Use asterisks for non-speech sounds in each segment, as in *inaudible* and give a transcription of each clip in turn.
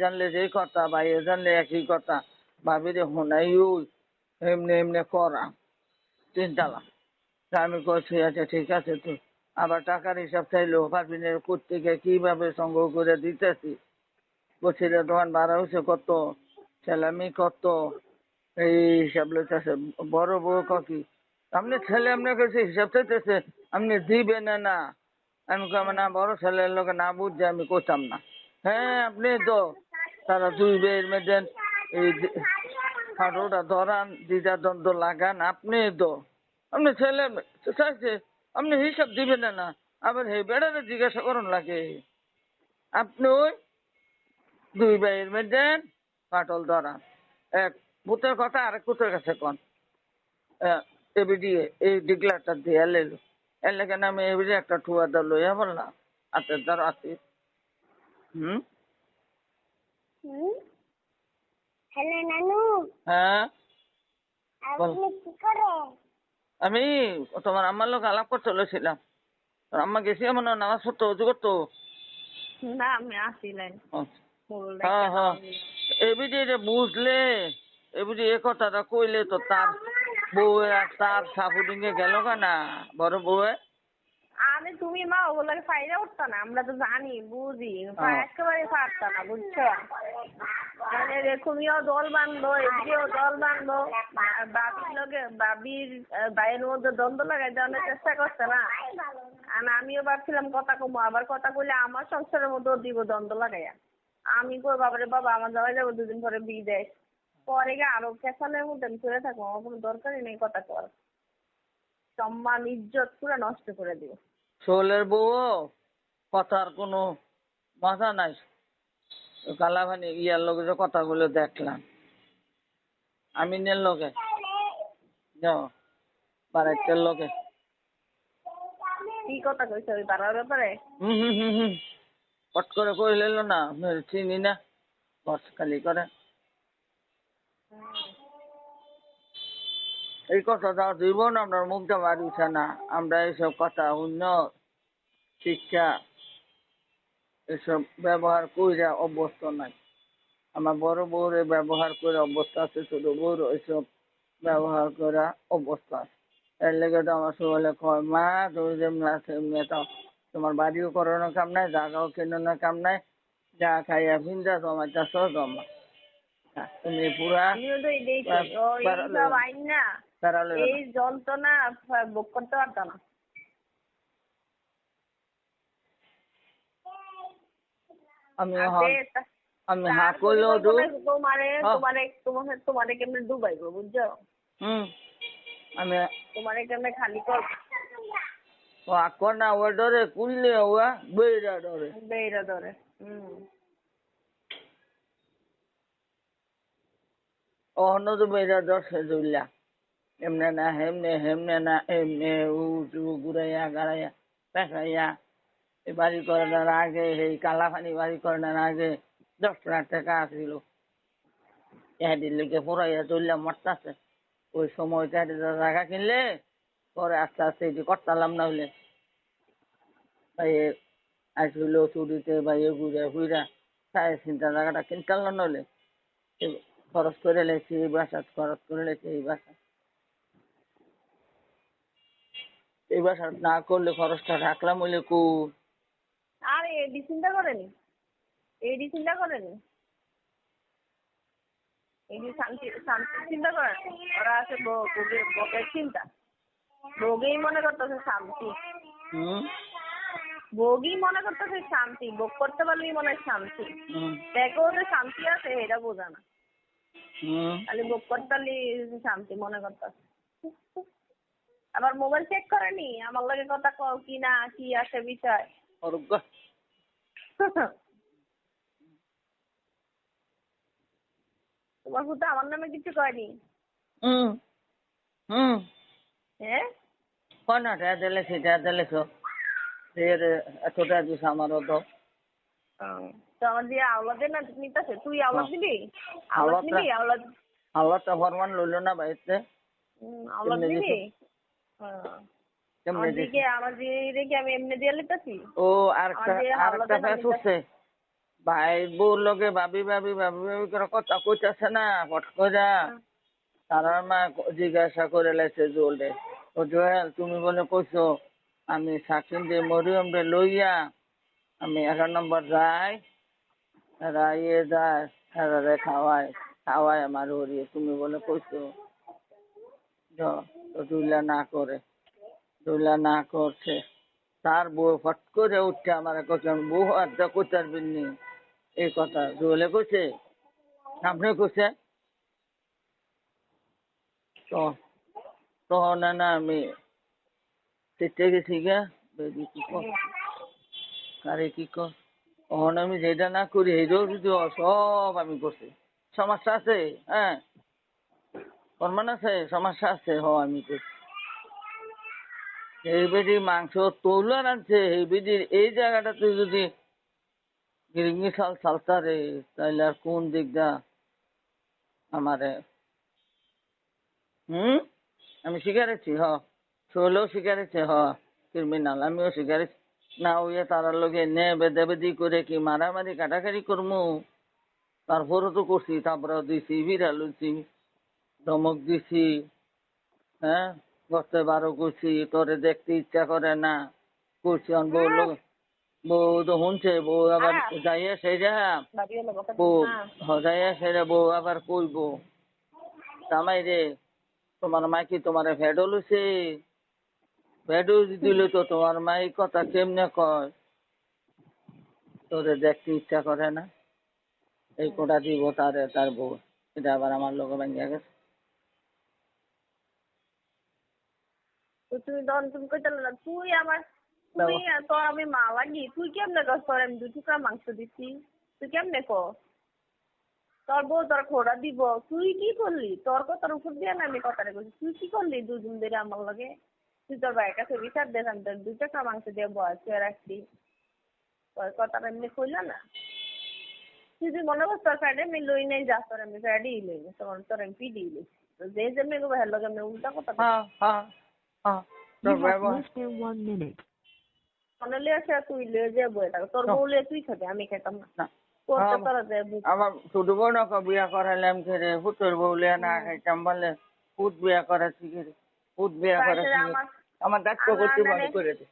জানলে যে কথা ভাইয়ে জানলে একই কথা ভাবিরে হোনাই ওই এমনি এমনি করা। চিন্তালা তা আমি কইছি আচ্ছা ঠিক আছে তো, আবার টাকার হিসাব চাইলো পারবিনের কোথেকে কীভাবে সংগ্রহ করে দিতেছি? বলছিল দোকান ভাড়া হয়েছে কত? স্যালামি কত? এই হিসাব লইতেছে, বড় বউ কি আপনি ছেলে আপনার কাছে হিসাব চাইতেছে আপনি দিবেন না আমি কম না, বড় ছেলের লোকে না বুঝছে আমি করতাম না। হ্যাঁ আপনি তো তারা দুই বের মধ্যে এই হাঁটুটা ধরান দিদা দ্বন্দ্ব লাগান, আপনি তো, আপনি ছেলে, চাইছে, আপনি হিসাব দিবেন না আবার হে বেড়ারে জিজ্ঞাসা করুন লাগে। আপনি ওই দুই ভাইয়ের মধ্যে কাটল ধরান। এক ভূতের কথা, আরেক ভূতের কাছে কন। এবি দিয়ে এই ডিগলারটা দিয়ে এলো লেগে আমি এবারে একটা ঠুয়া দা লইয়া বললাম হাতের আছে হুম হুম? হ্যালো নানু। হ্যাঁ? আপনি কি করে? আমি তোমার আম্মার লোক আলাপ করতে চলেছিলাম। তোর আম্মা গেছি এমন নামাজ পড়তো অজু করতো? না আমি আসিলেন হ্যাঁ হ্যাঁ। এবিডি রে বুঝলে? এবিডি এ কথাটা কইলে তো তার বউ আর তার সাপুডিং এ গেল না বড় বউয়ে? আরে তুমি মা ওগুলোকে ফাইদা উঠতো না আমরা তো জানি বুঝি হ্যাঁ। একেবারে পারতো না বুঝছ? মানে রে তুমিও দল বাঁধবো এদিকেও দল আর বাবির লগে বাবির আহ, ভাইয়ের মধ্যে দ্বন্দ্ব লাগাই দেওয়ার চেষ্টা করছে না। আর আমিও ভাবছিলাম কথা কমো আবার কথা কইলে আমার সংসারের মধ্যেও দিব দ্বন্দ্ব লাগাইয়া। আমি কই বাবারে বাবা আমার যাওয়া যাব দুদিন পরে বিদেশ। পরে গিয়ে আরও পেছনের মধ্যে আমি চলে থাকব আমার কোনো দরকারই নেই কথা কর সম্মান ইজ্জত পুরো নষ্ট করে দিও শোলের বউ কথার কোনো মাথা নাই। কালাভানি ইয়ার লোকে যে কথাগুলো দেখলাম। আমিনের লোকে বারাইতের লোকে কি কথা কইছে ওই পাড়ার ব্যাপারে? হুম হুম হুম হুম। পট করে কই লেলো না চিনি না। খালি করে। এই কথাটা জীবন আমরা মুখটা মারিছে না। আমরা এইসব কথা অন্য শিক্ষা এসব ব্যবহার কইরা অভ্যস্ত নাই। আমার বড় বউরে ব্যবহার করে অভ্যস্ত আছে ছোট বউর এসব ব্যবহার করা অভ্যস্ত আছে। এর লেগে তো আমার সবাই কয় মা তুমি যেমনি আছে এমনি তো তোমার বাড়িও করানোর কাম নাই জায়গাও কেনানোর কাম নাই। যা খাইয়া ভিন্দা জমা চাষ জমা। হ্যাঁ, তুমি পুরা এই ও যন্ত্রণা ভোগ করতে পারতো না। আমি হা করলেও তোমারে। তোমারে তোমারে তোমারে কেমনে ডুবাইবো বুঝছ? হুম। আমি তোমারে কেমনে খালি কর ও আকর না ওর ডরে কুললে ওয়া বইরা ডরে। বেইরা ধরে হুম। অন্য তো বইরা ডরছে জুল্লা এমনে না হেমনে হেমনে না এমনে উ টু ঘুরাইয়া গাড়াইয়া পেঁচাইয়া এই বাড়ি করানোর আগে এই কালাপানি বাড়ি করানোর আগে দশ লাখ টাকা আসছিল এহাদির লিখে পুরাইয়া চললাম মারতাছে ওই সময় তাদের জায়গা কিনলে পরে আস্তে আস্তে এটি করতালাম না হইলে ভাইয়ে আসছিল চুরিতে ভাইয়ে ঘুরে ঘুরা সাড়ে চিন্তা জায়গাটা কিনতাল না এই খরচ করে লেছি এই বাসা খরচ করে লেছি এই বাসা এই বাসা না করলে খরচটা রাখলাম হইলে কু। আর এডি চিন্তা করেনি? এডি চিন্তা করেনি? এডি শান্তি শান্তি চিন্তা করে? না। ওরা আছে ব- ভোগের চিন্তা। ভোগেই মনে করতেছে শান্তি। হুম? ভোগই মনে করতেছে শান্তি ভোগ করতে পারলেই মনে হয় শান্তি। দেখো যে শান্তি আছে এটা বোঝা না। হুম। খালি ভোগ করতে পারলেই শান্তি মনে করতেছে। আবার মোবাইল চেক করেনি আমার লগে কথা কও কি না কি আছে বিষয়? *laughs* তোমার হুতো আমার নামে কিছু কয়নি? হুম হুম হ্যাঁ? কনা টা দিলে সেটা দিলে তো ফের এতটা দিস আমারও তো। তো আমার দিয়ে আওলাদের না নিতেছে তুই আওলাদ দিবি আওলাদ আওলাদটা- নিবি? আওলাদ আল্লাহটা ফরমান লইল না বাড়িতে। হুম, আওলাদ দিবি? হ্যাঁ। কেমনে আমার আমার দিকে আমি এমনি দিয়ে লিতেছি। ও আরেকটা আমাদের ফ্যাস উঠছে। ভাই বউর লগে ভাবি ভাবি ভাবি ভাবি করে কথা কইতাছে না ফট করে তারার মা জিজ্ঞাসা করে লাইছে জোলে ও জোয়েল তুমি বলে কইছো আমি সাকিন দিয়ে মরিয়ম রে লইয়া আমি এগারো নম্বর যাই এরা ইয়ে যায় এরা রে খাওয়াই খাওয়াই আমার হরিয়ে। তুমি বলে কইছো? তো না করে দুইলা না করছে। তার বউ ফট করে উঠছে আমার আমি বউ আর যা কইতে পারবেন নি এই কথা জুয়েলে কইছে আপনি কইছে, তো তখন না আমি সেটে গেছি গা, বেবি কি কর কি কর তখন আমি যেটা না করি, সেইটাও যদি সব আমি করছি। সমস্যা আছে হ্যাঁ? প্রমাণ আছে সমস্যা আছে, হ, আমি এই বেদি মাংস তৌলার আনছে, এই বেদির এই জায়গাটাতে যদি গিরিঙ্গি সাল সালতারে, তাইলে আর কোন দিকটা আমারে? হুম? আমি শিকারেছি, হ। শৈলেও শিকারেছে, হ। ক্রিমিনাল, আমিও শিকারেছি। না ওই তারার লগে নে বেদে বেদি করে কি মারামারি কাটাকাটি করমু? তারপরও তো করছি তারপরে দিছি বিড়াল লইছি ধমক দিছি হ্যাঁ? করতে বারো করছি তোরে দেখতে ইচ্ছা করে না। করছি বউ লোক বউ তো শুনছে বউ আবার যাইয়া সেরা। ভাবি হলো কথা বউ হ্যাঁ। হজাইয়া সেরা বউ আবার কইব জামাই রে তোমার মা কি তোমার ভেডো লইছে। ভেডো দিল তো তোমার মা এই কথা কেমনে কয়? তোরে দেখতে ইচ্ছা করে না। এই কোটা দিব তারে তার বউ। এটা আবার আমার লোক ভাঙ্গিয়া গেছে। তো তুমি তখন তুমি কইতে না তুই আমার তুই তোর আমি মা লাগি তুই কেমনে কস তোর আমি দু টুকরা মাংস দিছি? তুই কেমনে ক তোর বউ তোর খোড়া দিব তুই কি করলি? তোর কথার উপর দিয়ে না আমি কথাটা বলছি তুই কি করলি দুদিন ধরে আমার লগে? তুই তোর ভাইয়ের কাছে বিচার দেন আমি তোর দু টাকা মাংস দিয়ে বসে রাখছি। তোর কথাটা এমনি কইল না? তুই যদি মনে করছ তোর ফ্যাডে আমি লই নাই যা তোর আমি ফ্যাডেই লই না তোর তোর আমি পিডি লই তো যে যেমনি গো ভাইয়ের লগে আমি উল্টা কথা মনে তুই লিয়ে যে বই থাকো তোর না। বউ লিয়ে তুই আমি খেতাম না আমার না খাইতাম বলে বিয়া বিয়া দায়িত্ব করতে মনে মানে- করে দে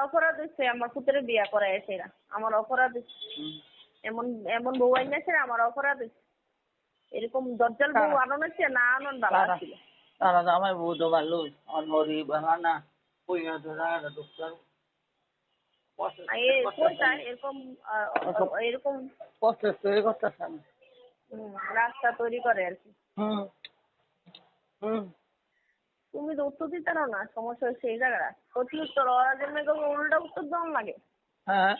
অপরাধ হচ্ছে আমার পুত্রের বিয়া করা এসে আমার অপরাধ হচ্ছে এমন এমন বউ আইনেছে আমার অপরাধ এরকম দজ্জাল বউ হচ্ছে না আনন ভালো ছিল এরকম এরকম? কষ্ট তৈরি রাস্তা তৈরি করে আর কি। হুম তুমি তো উত্তর দিতে পারো না সমস্যা হচ্ছে এই জায়গাটা। প্রতি উত্তর ওরা জন্য উল্টা উত্তর দেওয়ার লাগে। হ্যাঁ।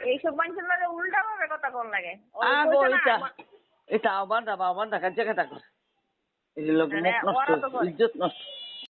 এইসব মানুষের লাগে উল্টা ভাবে কথা কোন লাগে। না, এটা আবার দাবা আবার দেখা জায়গা থাকো এই যে লোক হ্যাঁ, মুখ